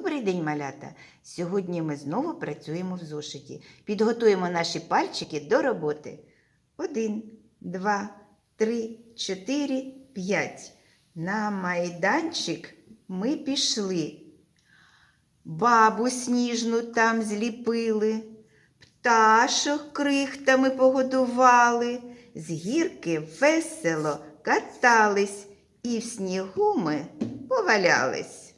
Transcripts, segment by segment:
Добрий день, малята! Сьогодні ми знову працюємо в зошиті. Підготуємо наші пальчики до роботи. Один, два, три, чотири, п'ять. На майданчик ми пішли. Бабу сніжну там зліпили, пташок крихтами погодували, з гірки весело катались і в снігу ми повалялись.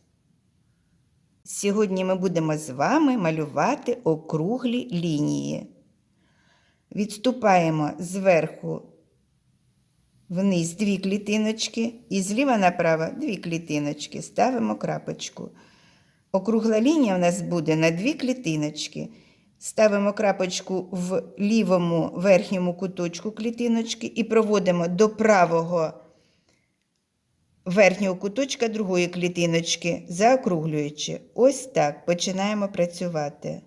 Сьогодні ми будемо з вами малювати округлі лінії. Відступаємо зверху вниз дві клітиночки і зліва направо дві клітиночки. Ставимо крапочку. Округла лінія у нас буде на дві клітиночки. Ставимо крапочку в лівому верхньому куточку клітиночки і проводимо до правого верхнього куточка другої клітиночки, заокруглюючи. Ось так починаємо працювати.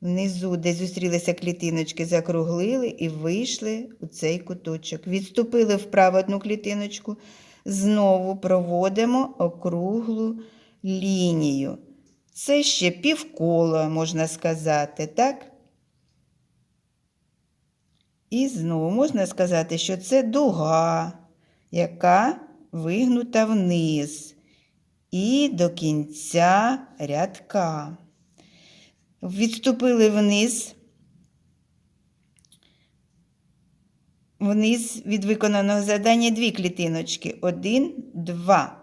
Внизу, де зустрілися клітиночки, закруглили і вийшли у цей куточок. Відступили вправо одну клітиночку, знову проводимо округлу лінію. Це ще півкола, можна сказати, так? І знову можна сказати, що це дуга, яка вигнута вниз і до кінця рядка. Відступили вниз, вниз від виконаного завдання дві клітиночки. Один, два.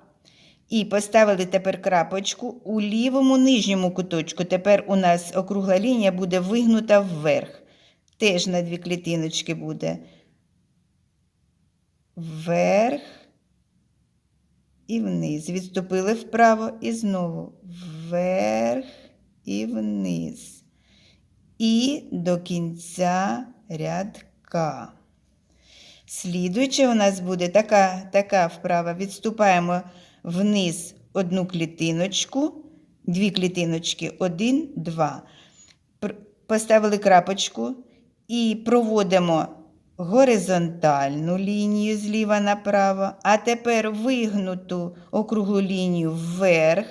І поставили тепер крапочку у лівому нижньому куточку. Тепер у нас округла лінія буде вигнута вверх. Теж на дві клітиночки буде. Вверх і вниз. Відступили вправо і знову вверх і вниз. І до кінця рядка. Слідуюча у нас буде така, така вправа. Відступаємо вниз одну клітиночку, дві клітиночки, один, два. Поставили крапочку і проводимо горизонтальну лінію зліва направо, а тепер вигнуту округлу лінію вверх.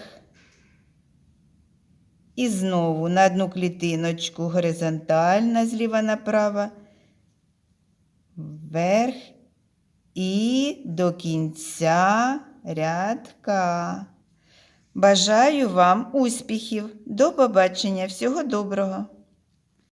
І знову на одну клітиночку горизонтальна зліва направо, вверх і до кінця рядка. Бажаю вам успіхів. До побачення. Всього доброго!